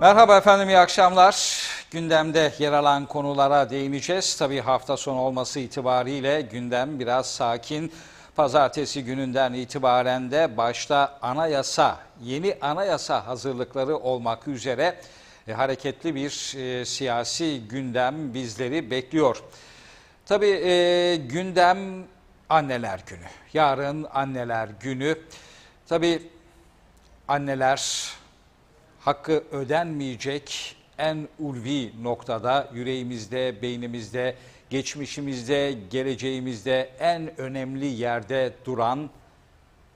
Merhaba efendim, iyi akşamlar. Gündemde yer alan konulara değineceğiz. Tabii hafta sonu olması itibariyle gündem biraz sakin. Pazartesi gününden itibaren de başta anayasa, yeni anayasa hazırlıkları olmak üzere e, hareketli bir e, siyasi gündem bizleri bekliyor. Tabii e, gündem anneler günü. Yarın anneler günü. Tabii anneler hakkı ödenmeyecek en ulvi noktada yüreğimizde, beynimizde, geçmişimizde, geleceğimizde en önemli yerde duran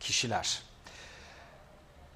kişiler.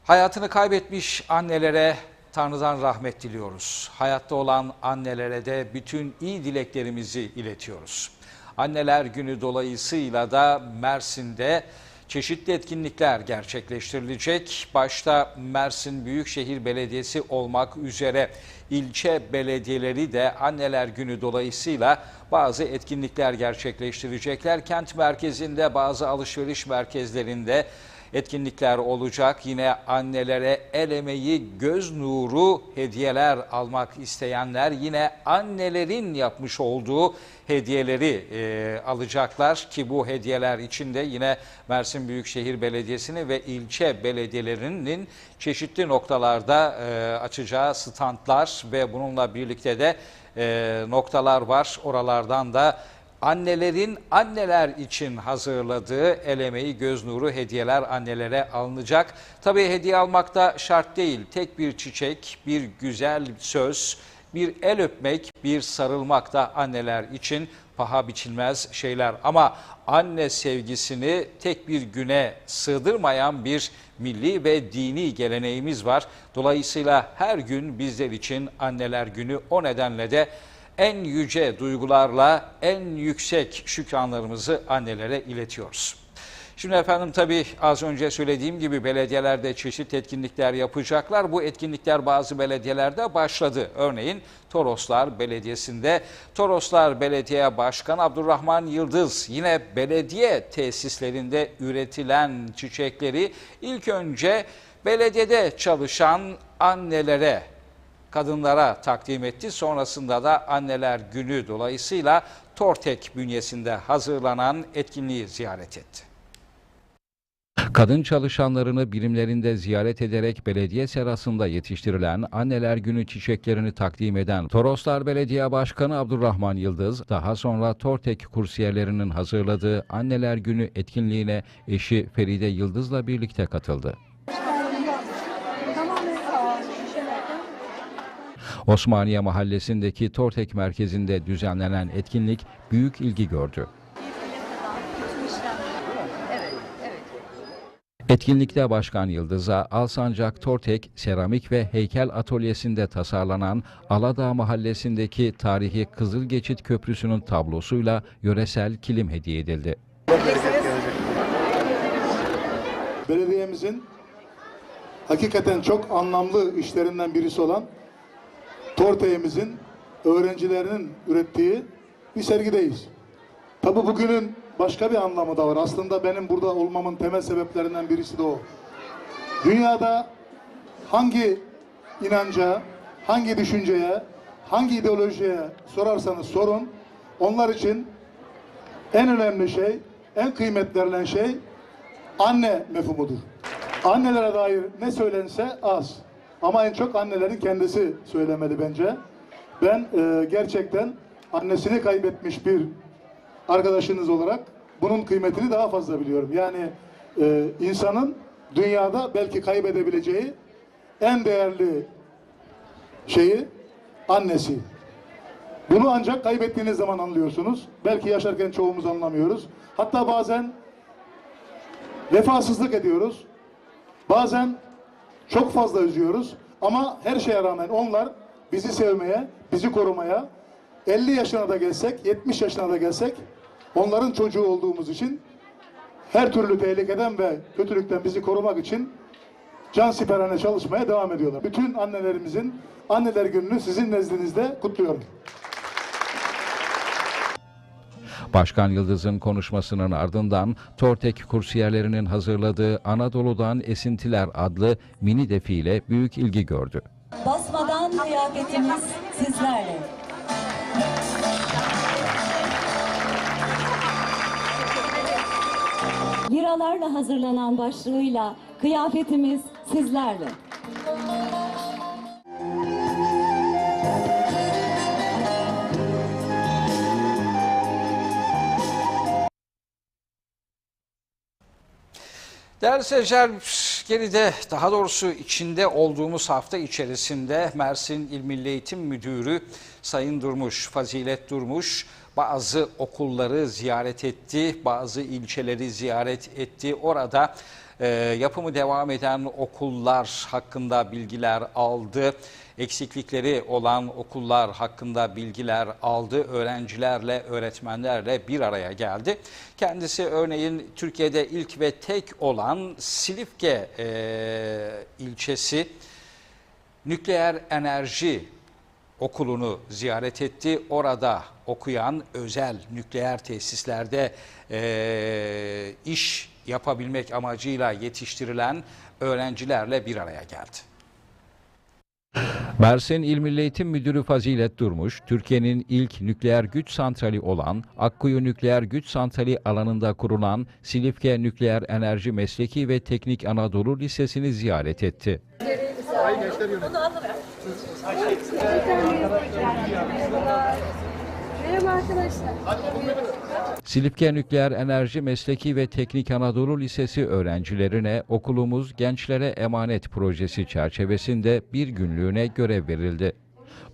Hayatını kaybetmiş annelere Tanrı'dan rahmet diliyoruz. Hayatta olan annelere de bütün iyi dileklerimizi iletiyoruz. Anneler Günü dolayısıyla da Mersin'de çeşitli etkinlikler gerçekleştirilecek. Başta Mersin Büyükşehir Belediyesi olmak üzere ilçe belediyeleri de Anneler Günü dolayısıyla bazı etkinlikler gerçekleştirecekler. Kent merkezinde bazı alışveriş merkezlerinde etkinlikler olacak. Yine annelere el emeği, göz nuru hediyeler almak isteyenler yine annelerin yapmış olduğu hediyeleri e, alacaklar ki bu hediyeler içinde yine Mersin Büyükşehir Belediyesi'nin ve ilçe belediyelerinin çeşitli noktalarda e, açacağı standlar ve bununla birlikte de e, noktalar var. Oralardan da annelerin anneler için hazırladığı el emeği göz nuru hediyeler annelere alınacak. Tabii hediye almak da şart değil. Tek bir çiçek, bir güzel söz, bir el öpmek, bir sarılmak da anneler için paha biçilmez şeyler. Ama anne sevgisini tek bir güne sığdırmayan bir milli ve dini geleneğimiz var. Dolayısıyla her gün bizler için anneler günü o nedenle de en yüce duygularla en yüksek şükranlarımızı annelere iletiyoruz. Şimdi efendim tabii az önce söylediğim gibi belediyelerde çeşitli etkinlikler yapacaklar. Bu etkinlikler bazı belediyelerde başladı. Örneğin Toroslar Belediyesi'nde Toroslar Belediye Başkanı Abdurrahman Yıldız yine belediye tesislerinde üretilen çiçekleri ilk önce belediyede çalışan annelere kadınlara takdim etti. Sonrasında da Anneler Günü dolayısıyla Tortek bünyesinde hazırlanan etkinliği ziyaret etti. Kadın çalışanlarını birimlerinde ziyaret ederek belediye serasında yetiştirilen Anneler Günü çiçeklerini takdim eden Toroslar Belediye Başkanı Abdurrahman Yıldız, daha sonra Tortek kursiyerlerinin hazırladığı Anneler Günü etkinliğine eşi Feride Yıldız'la birlikte katıldı. Osmaniye Mahallesi'ndeki Tortek merkezinde düzenlenen etkinlik büyük ilgi gördü. Etkinlikte Başkan Yıldız'a Alsancak Tortek Seramik ve Heykel Atölyesi'nde tasarlanan Aladağ Mahallesi'ndeki tarihi Kızıl Geçit Köprüsü'nün tablosuyla yöresel kilim hediye edildi. belediyemizin hakikaten çok anlamlı işlerinden birisi olan Torte'imizin öğrencilerinin ürettiği bir sergideyiz. Tabi bugünün başka bir anlamı da var. Aslında benim burada olmamın temel sebeplerinden birisi de o. Dünyada hangi inanca, hangi düşünceye, hangi ideolojiye sorarsanız sorun, onlar için en önemli şey, en kıymetli şey anne mefhumudur. Annelere dair ne söylense az. Ama en çok annelerin kendisi söylemeli bence. Ben e, gerçekten annesini kaybetmiş bir arkadaşınız olarak bunun kıymetini daha fazla biliyorum. Yani e, insanın dünyada belki kaybedebileceği en değerli şeyi annesi. Bunu ancak kaybettiğiniz zaman anlıyorsunuz. Belki yaşarken çoğumuz anlamıyoruz. Hatta bazen vefasızlık ediyoruz. Bazen çok fazla üzüyoruz. Ama her şeye rağmen onlar bizi sevmeye, bizi korumaya 50 yaşına da gelsek, 70 yaşına da gelsek onların çocuğu olduğumuz için her türlü tehlikeden ve kötülükten bizi korumak için can siperhane çalışmaya devam ediyorlar. Bütün annelerimizin anneler gününü sizin nezdinizde kutluyorum. Başkan Yıldız'ın konuşmasının ardından Tortek kursiyerlerinin hazırladığı Anadolu'dan Esintiler adlı mini defile büyük ilgi gördü. Basmadan kıyafetimiz sizlerle. Liralarla hazırlanan başlığıyla kıyafetimiz sizlerle. Değerli seyirciler, geride daha doğrusu içinde olduğumuz hafta içerisinde Mersin İl Milli Eğitim Müdürü Sayın Durmuş, Fazilet Durmuş bazı okulları ziyaret etti, bazı ilçeleri ziyaret etti. Orada e, yapımı devam eden okullar hakkında bilgiler aldı. Eksiklikleri olan okullar hakkında bilgiler aldı. Öğrencilerle, öğretmenlerle bir araya geldi. Kendisi örneğin Türkiye'de ilk ve tek olan Silifke e, ilçesi nükleer enerji okulunu ziyaret etti. Orada okuyan özel nükleer tesislerde eee, iş yapabilmek amacıyla yetiştirilen öğrencilerle bir araya geldi. Mersin İl Milli Eğitim Müdürü Fazilet Durmuş, Türkiye'nin ilk nükleer güç santrali olan Akkuyu Nükleer Güç Santrali alanında kurulan Silifke Nükleer Enerji Mesleki ve Teknik Anadolu Lisesi'ni ziyaret etti. Merhaba arkadaşlar. Silifke Nükleer Enerji Mesleki ve Teknik Anadolu Lisesi öğrencilerine okulumuz gençlere emanet projesi çerçevesinde bir günlüğüne görev verildi.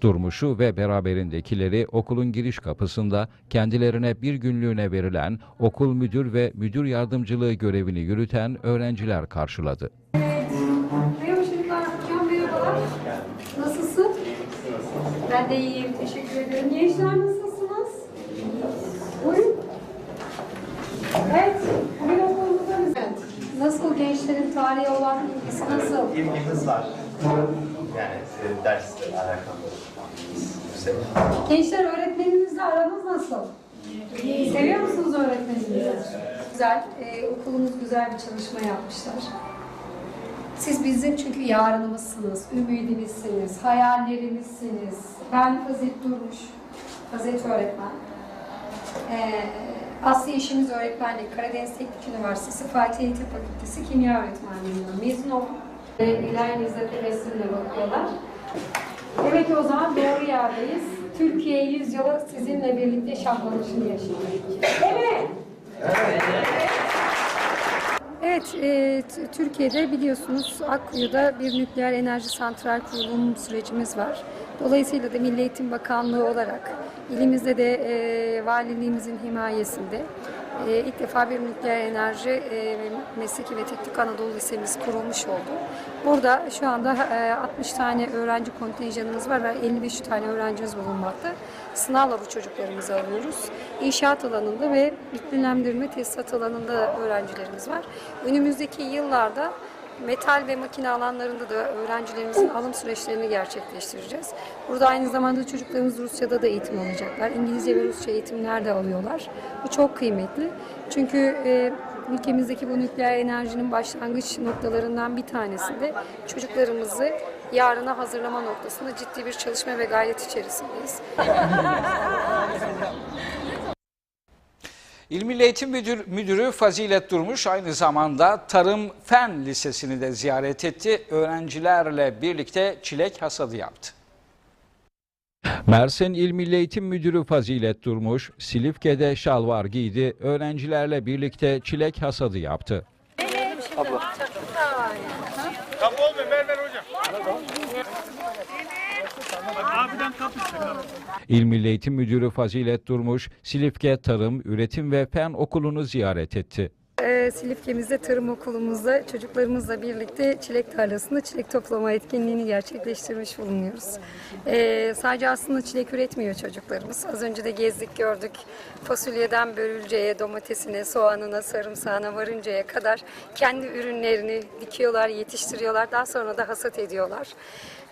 Durmuşu ve beraberindekileri okulun giriş kapısında kendilerine bir günlüğüne verilen okul müdür ve müdür yardımcılığı görevini yürüten öğrenciler karşıladı. Merhaba çocuklar. Hocam merhabalar. Nasılsın? Ben de iyiyim. Teşekkür ederim. Gençler nasılsınız? Evet. Bugün okulumuzda Evet. Nasıl gençlerin tarihi olan ilgisi nasıl? ilgimiz var. Yani e, dersle alakalı. Gençler öğretmeninizle aranız nasıl? Seviyor musunuz öğretmeninizi? Güzel. Ee, okulumuz güzel bir çalışma yapmışlar. Siz bizim çünkü yarınımızsınız, ümidimizsiniz, hayallerimizsiniz. Ben Fazit Durmuş, Fazit öğretmen. Ee, asli işimiz öğretmenlik. Karadeniz Teknik Üniversitesi Fatih Eğitim Fakültesi Kimya Öğretmenliğinden mezun oldum. İlerinizde tebessümle bakıyorlar. Demek ki o zaman doğru yerdeyiz. Türkiye yüzyılı sizinle birlikte şahlanışını yaşayacak. Evet. Evet, e, t- Türkiye'de biliyorsunuz Akkuyu'da bir nükleer enerji santral kurulum sürecimiz var. Dolayısıyla da Milli Eğitim Bakanlığı olarak ilimizde de e, valiliğimizin himayesinde e, ilk defa bir nükleer enerji e, mesleki ve teknik Anadolu Lisemiz kurulmuş oldu. Burada şu anda e, 60 tane öğrenci kontenjanımız var ve 55 tane öğrencimiz bulunmakta. Sınavla bu çocuklarımızı alıyoruz. İnşaat alanında ve iklimlendirme tesisat alanında da öğrencilerimiz var. Önümüzdeki yıllarda metal ve makine alanlarında da öğrencilerimizin alım süreçlerini gerçekleştireceğiz. Burada aynı zamanda çocuklarımız Rusya'da da eğitim alacaklar. İngilizce ve Rusça eğitimler de alıyorlar. Bu çok kıymetli. Çünkü e, ülkemizdeki bu nükleer enerjinin başlangıç noktalarından bir tanesinde çocuklarımızı yarına hazırlama noktasında ciddi bir çalışma ve gayret içerisindeyiz. İl Milli Eğitim Müdür, Müdürü Fazilet Durmuş aynı zamanda Tarım Fen Lisesi'ni de ziyaret etti. Öğrencilerle birlikte çilek hasadı yaptı. Mersin İl Milli Eğitim Müdürü Fazilet Durmuş, Silifke'de şalvar giydi, öğrencilerle birlikte çilek hasadı yaptı. Kapı olmuyor ver ver hocam. İl Milli Eğitim Müdürü Fazilet Durmuş, Silifke Tarım, Üretim ve Fen Okulu'nu ziyaret etti. Silifke'mizde tarım okulumuzda çocuklarımızla birlikte çilek tarlasında çilek toplama etkinliğini gerçekleştirmiş bulunuyoruz. Ee, sadece aslında çilek üretmiyor çocuklarımız. Az önce de gezdik gördük. Fasulyeden börülceye, domatesine, soğanına, sarımsağına varıncaya kadar kendi ürünlerini dikiyorlar, yetiştiriyorlar. Daha sonra da hasat ediyorlar.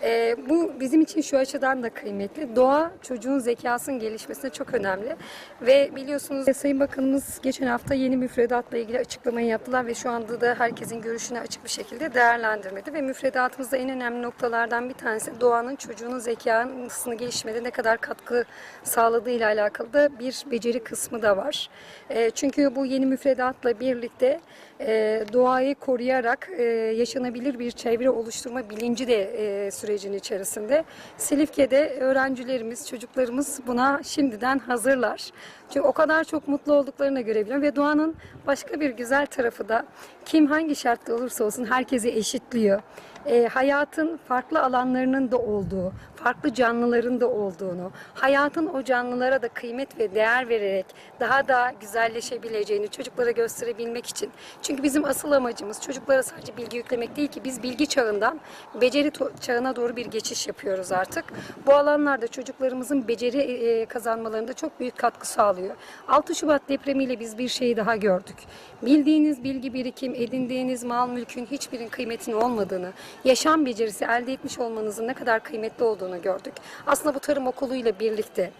E, bu bizim için şu açıdan da kıymetli. Doğa çocuğun zekasının gelişmesine çok önemli. Ve biliyorsunuz e, Sayın Bakanımız geçen hafta yeni müfredatla ilgili açıklamayı yaptılar ve şu anda da herkesin görüşüne açık bir şekilde değerlendirmedi. Ve müfredatımızda en önemli noktalardan bir tanesi doğanın çocuğunun zekasını gelişmede ne kadar katkı sağladığıyla alakalı da bir beceri kısmı da var. E, çünkü bu yeni müfredatla birlikte e, doğayı koruyarak e, yaşanabilir bir çevre oluşturma bilinci de e, sürecin içerisinde. Silifke'de öğrencilerimiz, çocuklarımız buna şimdiden hazırlar. Çünkü o kadar çok mutlu olduklarını görebiliyorum ve doğanın başka bir güzel tarafı da kim hangi şartta olursa olsun herkesi eşitliyor. E, hayatın farklı alanlarının da olduğu, farklı canlıların da olduğunu, hayatın o canlılara da kıymet ve değer vererek daha da güzelleşebileceğini çocuklara gösterebilmek için. Çünkü bizim asıl amacımız çocuklara sadece bilgi yüklemek değil ki biz bilgi çağından beceri çağına doğru bir geçiş yapıyoruz artık. Bu alanlarda çocuklarımızın beceri e, kazanmalarında çok büyük katkı sağlıyor. 6 Şubat depremiyle biz bir şeyi daha gördük. Bildiğiniz bilgi birikim, edindiğiniz mal mülkün hiçbirinin kıymetinin olmadığını, yaşam becerisi elde etmiş olmanızın ne kadar kıymetli olduğunu gördük. Aslında bu tarım okuluyla birlikte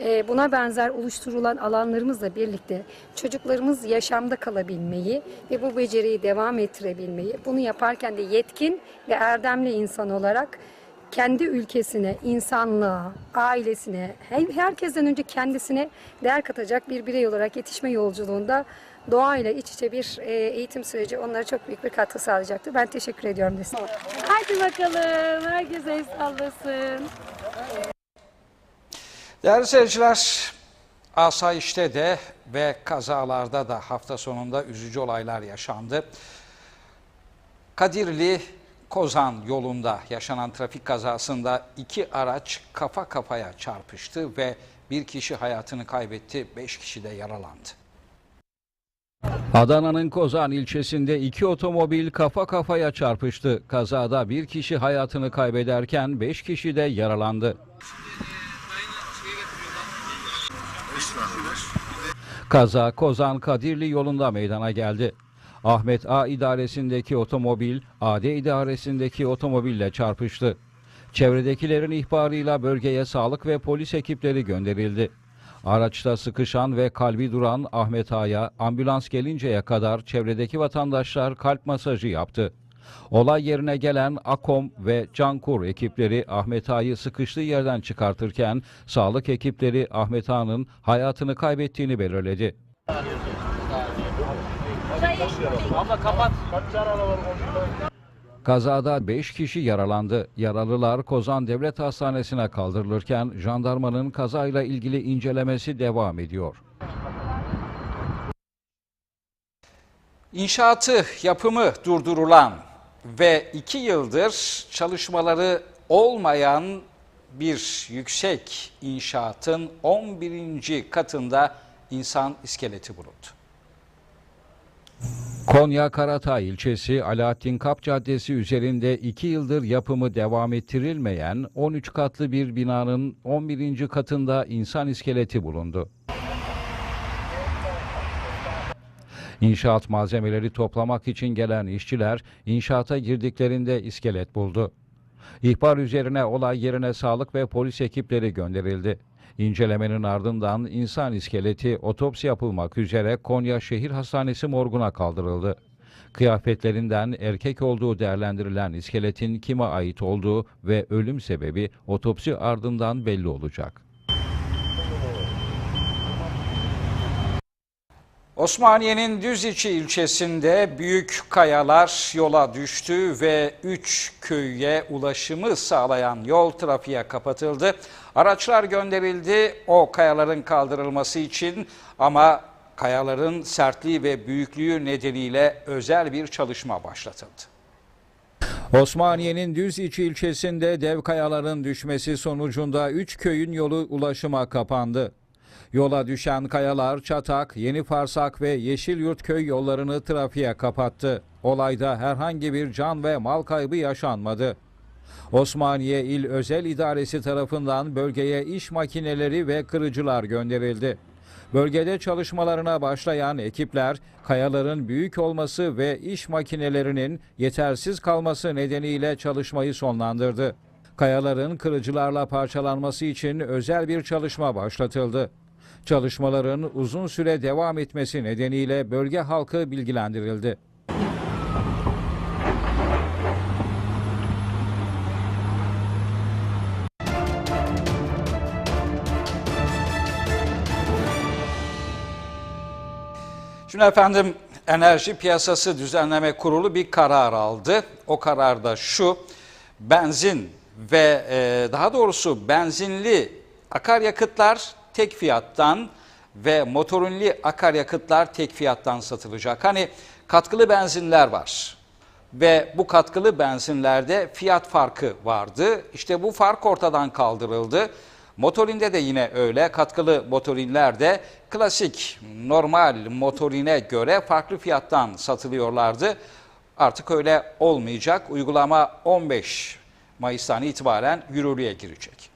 e, buna benzer oluşturulan alanlarımızla birlikte çocuklarımız yaşamda kalabilmeyi ve bu beceriyi devam ettirebilmeyi, bunu yaparken de yetkin ve erdemli insan olarak kendi ülkesine, insanlığa, ailesine, her- herkesten önce kendisine değer katacak bir birey olarak yetişme yolculuğunda doğayla iç içe bir e, eğitim süreci onlara çok büyük bir katkı sağlayacaktır. Ben teşekkür ediyorum desin. Hadi bakalım, herkes el. Değerli seyirciler, asayişte de ve kazalarda da hafta sonunda üzücü olaylar yaşandı. Kadirli Kozan yolunda yaşanan trafik kazasında iki araç kafa kafaya çarpıştı ve bir kişi hayatını kaybetti, beş kişi de yaralandı. Adana'nın Kozan ilçesinde iki otomobil kafa kafaya çarpıştı. Kazada bir kişi hayatını kaybederken beş kişi de yaralandı. Kaza Kozan Kadirli yolunda meydana geldi. Ahmet A idaresindeki otomobil AD idaresindeki otomobille çarpıştı. Çevredekilerin ihbarıyla bölgeye sağlık ve polis ekipleri gönderildi. Araçta sıkışan ve kalbi duran Ahmet Ağa'ya ambulans gelinceye kadar çevredeki vatandaşlar kalp masajı yaptı. Olay yerine gelen AKOM ve Cankur ekipleri Ahmet Ağa'yı sıkıştığı yerden çıkartırken sağlık ekipleri Ahmet Ağa'nın hayatını kaybettiğini belirledi. Kazada 5 kişi yaralandı. Yaralılar Kozan Devlet Hastanesi'ne kaldırılırken jandarmanın kazayla ilgili incelemesi devam ediyor. İnşaatı, yapımı durdurulan ve iki yıldır çalışmaları olmayan bir yüksek inşaatın 11. katında insan iskeleti bulundu. Konya Karatay ilçesi Alaaddin Kap Caddesi üzerinde 2 yıldır yapımı devam ettirilmeyen 13 katlı bir binanın 11. katında insan iskeleti bulundu. İnşaat malzemeleri toplamak için gelen işçiler inşaata girdiklerinde iskelet buldu. İhbar üzerine olay yerine sağlık ve polis ekipleri gönderildi. İncelemenin ardından insan iskeleti otopsi yapılmak üzere Konya Şehir Hastanesi morguna kaldırıldı. Kıyafetlerinden erkek olduğu değerlendirilen iskeletin kime ait olduğu ve ölüm sebebi otopsi ardından belli olacak. Osmaniye'nin Düziçi ilçesinde büyük kayalar yola düştü ve 3 köye ulaşımı sağlayan yol trafiğe kapatıldı. Araçlar gönderildi o kayaların kaldırılması için ama kayaların sertliği ve büyüklüğü nedeniyle özel bir çalışma başlatıldı. Osmaniye'nin Düziçi ilçesinde dev kayaların düşmesi sonucunda 3 köyün yolu ulaşıma kapandı. Yola düşen kayalar Çatak, Yeni Farsak ve Yeşilyurt köy yollarını trafiğe kapattı. Olayda herhangi bir can ve mal kaybı yaşanmadı. Osmaniye İl Özel İdaresi tarafından bölgeye iş makineleri ve kırıcılar gönderildi. Bölgede çalışmalarına başlayan ekipler kayaların büyük olması ve iş makinelerinin yetersiz kalması nedeniyle çalışmayı sonlandırdı. Kayaların kırıcılarla parçalanması için özel bir çalışma başlatıldı. Çalışmaların uzun süre devam etmesi nedeniyle bölge halkı bilgilendirildi. Şimdi efendim Enerji Piyasası Düzenleme Kurulu bir karar aldı. O karar da şu, benzin ve e, daha doğrusu benzinli akaryakıtlar tek fiyattan ve motorinli akaryakıtlar tek fiyattan satılacak. Hani katkılı benzinler var ve bu katkılı benzinlerde fiyat farkı vardı. İşte bu fark ortadan kaldırıldı. Motorinde de yine öyle. Katkılı motorinler de klasik normal motorine göre farklı fiyattan satılıyorlardı. Artık öyle olmayacak. Uygulama 15 Mayıs'tan itibaren yürürlüğe girecek.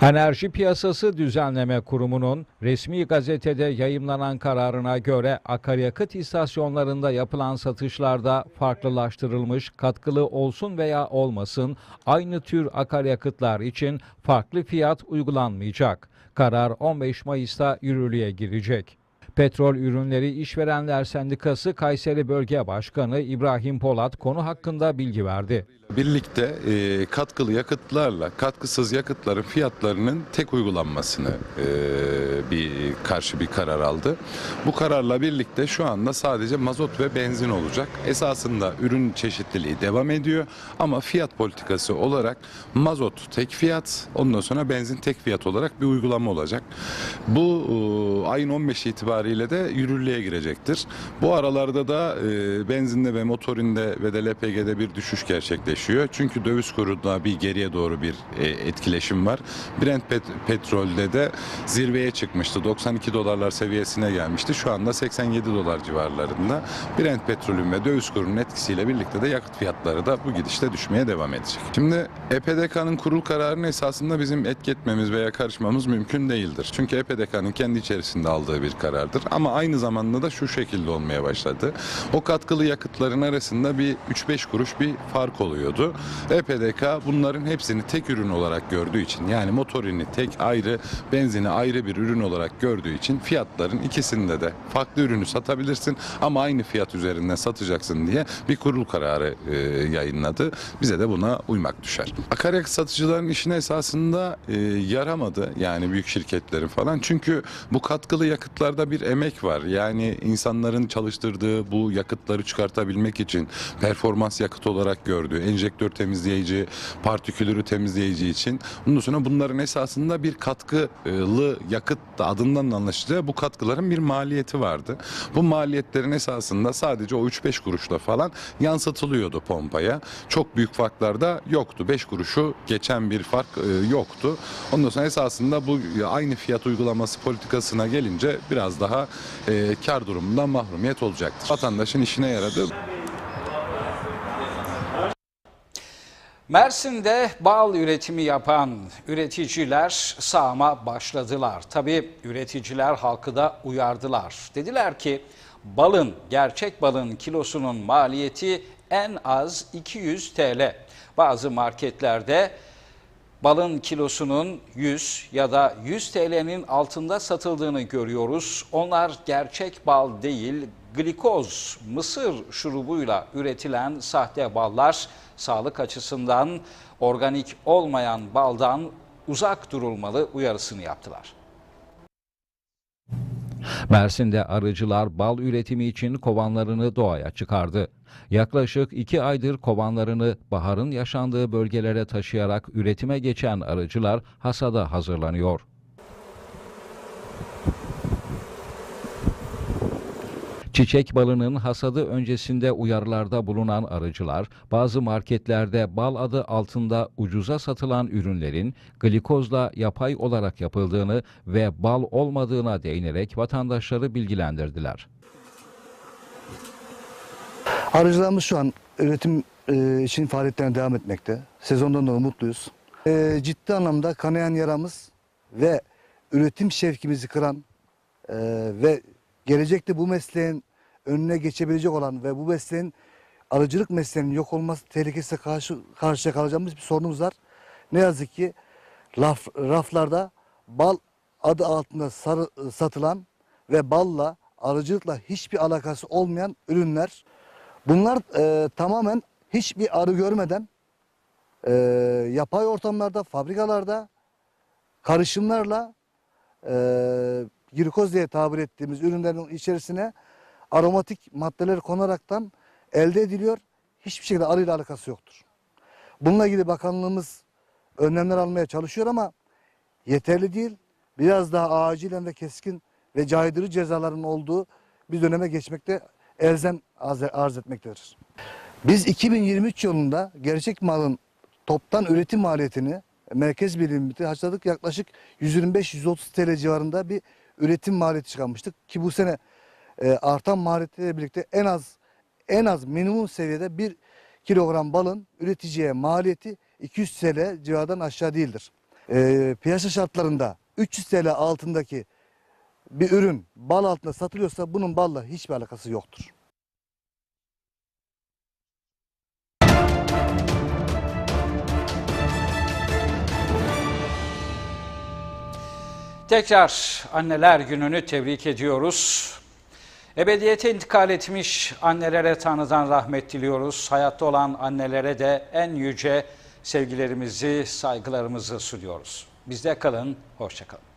Enerji Piyasası Düzenleme Kurumu'nun resmi gazetede yayımlanan kararına göre akaryakıt istasyonlarında yapılan satışlarda farklılaştırılmış katkılı olsun veya olmasın aynı tür akaryakıtlar için farklı fiyat uygulanmayacak. Karar 15 Mayıs'ta yürürlüğe girecek. Petrol Ürünleri İşverenler Sendikası Kayseri Bölge Başkanı İbrahim Polat konu hakkında bilgi verdi. Birlikte e, katkılı yakıtlarla katkısız yakıtların fiyatlarının tek uygulanmasını e, bir karşı bir karar aldı. Bu kararla birlikte şu anda sadece mazot ve benzin olacak. Esasında ürün çeşitliliği devam ediyor ama fiyat politikası olarak mazot tek fiyat, ondan sonra benzin tek fiyat olarak bir uygulama olacak. Bu e, ayın 15 itibariyle de yürürlüğe girecektir. Bu aralarda da e, benzinde ve motorinde ve de LPG'de bir düşüş gerçekleşiyor. Çünkü döviz kurunda bir geriye doğru bir e, etkileşim var. Brent pet- petrolde de zirveye çıkmıştı. 92 dolarlar seviyesine gelmişti. Şu anda 87 dolar civarlarında. Brent petrolün ve döviz kurunun etkisiyle birlikte de yakıt fiyatları da bu gidişte düşmeye devam edecek. Şimdi EPDK'nın kurul kararını esasında bizim etki etmemiz veya karışmamız mümkün değildir. Çünkü EPDK'nın kendi içerisinde aldığı bir karardır. Ama aynı zamanda da şu şekilde olmaya başladı. O katkılı yakıtların arasında bir 3-5 kuruş bir fark oluyordu. EPDK bunların hepsini tek ürün olarak gördüğü için yani motorini tek ayrı, benzini ayrı bir ürün olarak gördüğü için fiyatların ikisinde de farklı ürünü satabilirsin ama aynı fiyat üzerinden satacaksın diye bir kurul kararı e, yayınladı. Bize de buna uymak düşer. Akaryakıt satıcıların işine esasında e, yaramadı yani büyük şirketlerin falan. Çünkü bu katkılı yakıtlarda bir emek var. Yani insanların çalıştırdığı bu yakıtları çıkartabilmek için performans yakıt olarak gördüğü enjektör temizleyici, partikülürü temizleyici için. Ondan sonra bunların esasında bir katkılı yakıt da adından da anlaşılacağı bu katkıların bir maliyeti vardı. Bu maliyetlerin esasında sadece o 3-5 kuruşla falan yansıtılıyordu pompaya. Çok büyük farklar da yoktu. 5 kuruşu geçen bir fark e, yoktu. Ondan sonra esasında bu aynı fiyat uygulaması politikasına gelince biraz daha e, kar durumundan mahrumiyet olacaktır. Vatandaşın işine yaradı. Mersin'de bal üretimi yapan üreticiler sağıma başladılar. Tabii üreticiler halkı da uyardılar. Dediler ki balın, gerçek balın kilosunun maliyeti en az 200 TL. Bazı marketlerde balın kilosunun 100 ya da 100 TL'nin altında satıldığını görüyoruz. Onlar gerçek bal değil, glikoz, mısır şurubuyla üretilen sahte ballar sağlık açısından organik olmayan baldan uzak durulmalı uyarısını yaptılar. Mersin'de arıcılar bal üretimi için kovanlarını doğaya çıkardı. Yaklaşık iki aydır kovanlarını baharın yaşandığı bölgelere taşıyarak üretime geçen arıcılar hasada hazırlanıyor. Çiçek balının hasadı öncesinde uyarılarda bulunan arıcılar, bazı marketlerde bal adı altında ucuza satılan ürünlerin glikozla yapay olarak yapıldığını ve bal olmadığına değinerek vatandaşları bilgilendirdiler. Arıcılarımız şu an üretim e, için faaliyetlerine devam etmekte. Sezondan dolayı mutluyuz. E, ciddi anlamda kanayan yaramız ve üretim şevkimizi kıran e, ve gelecekte bu mesleğin önüne geçebilecek olan ve bu mesleğin arıcılık mesleğinin yok olması tehlikesiyle karşı karşıya kalacağımız bir sorunumuz var. Ne yazık ki raf, raflarda bal adı altında sarı, satılan ve balla arıcılıkla hiçbir alakası olmayan ürünler. Bunlar e, tamamen hiçbir arı görmeden e, yapay ortamlarda, fabrikalarda karışımlarla e, glikoz diye tabir ettiğimiz ürünlerin içerisine aromatik maddeler konaraktan elde ediliyor. Hiçbir şekilde arıyla alakası yoktur. Bununla ilgili bakanlığımız önlemler almaya çalışıyor ama yeterli değil. Biraz daha acilen ve keskin ve caydırıcı cezaların olduğu bir döneme geçmekte elzem arz etmektedir. Biz 2023 yılında gerçek malın toptan üretim maliyetini merkez birimimizde haçladık. Yaklaşık 125-130 TL civarında bir üretim maliyeti çıkarmıştık. Ki bu sene e, artan maliyetlerle birlikte en az en az minimum seviyede bir kilogram balın üreticiye maliyeti 200 TL civarından aşağı değildir. E, piyasa şartlarında 300 TL altındaki bir ürün bal altında satılıyorsa bunun balla hiçbir alakası yoktur. Tekrar anneler gününü tebrik ediyoruz. Ebediyete intikal etmiş annelere Tanrı'dan rahmet diliyoruz. Hayatta olan annelere de en yüce sevgilerimizi, saygılarımızı sunuyoruz. Bizde kalın, hoşçakalın.